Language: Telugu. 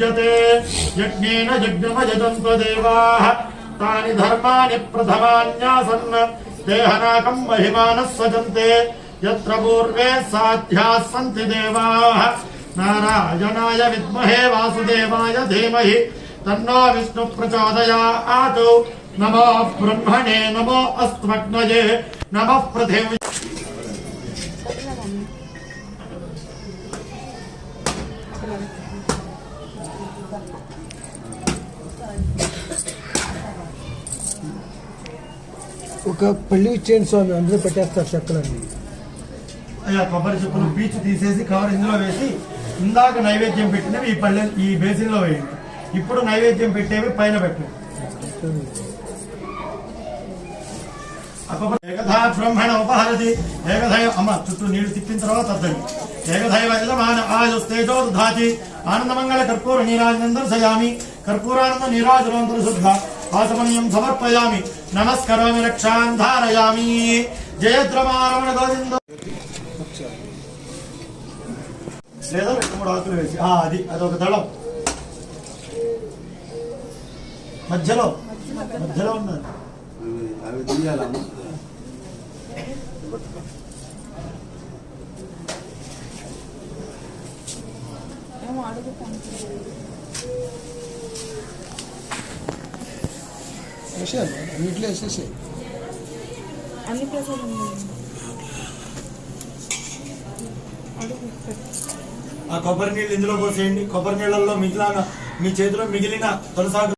युज्यते यज्ञेन यज्ञमयजन्त देवाः तानि धर्माणि प्रथमान्यासन्। देहनाकम् महिमानः सजन्ते। यत्र पूर्वे साध्याः सन्ति देवाः। नारायणाय विद्महे वासुदेवाय धीमहि। तन्नो विष्णु प्रचोदयात् नमो ब्रह्मणे नमो अस्त्वग्नये। नमः पृथिवी। ఒక పెళ్ళి ఇచ్చేయండి స్వామి అందరూ పెట్టేస్తారు చెక్కలన్నీ. అయ్యా కొబ్బరి చెప్పులు పీచు తీసేసి కవర్ ఇందులో వేసి ఇందాక నైవేద్యం పెట్టినవి ఈ పల్లె ఈ బేసిన్లో వేయండి. ఇప్పుడు నైవేద్యం పెట్టేవి పైన పెట్టండి ఆ ఏకధా బ్రహ్మణ ఉపహరతి ఏకధైవ అమ్మ చుట్టూ నీళ్ళు తిప్పిన తర్వాత అర్థం ఏకధైవ యజమాన ఆయన ధాతి ఆనందమంగళ కర్పూర నీరాజనందం సయామి కర్పూరానంద నీరాజనంతర శుద్ధ ఆసమనీయం సమర్పయామి నమస్కరామి రక్షాన్ ధారయామి జయద్రమారమణ గోవింద లేదా రెండు మూడు ఆకులు వేసి ఆ, అది అదొక దళం. మధ్యలో మధ్యలో ఉన్నది అవి తీయాలమ్మా అన్నిట్లో అన్ని ఆ కొబ్బరి నీళ్ళు ఇందులో పోసేయండి. కొబ్బరి నీళ్ళల్లో మిగిలిన మీ చేతిలో మిగిలిన తొలసాగు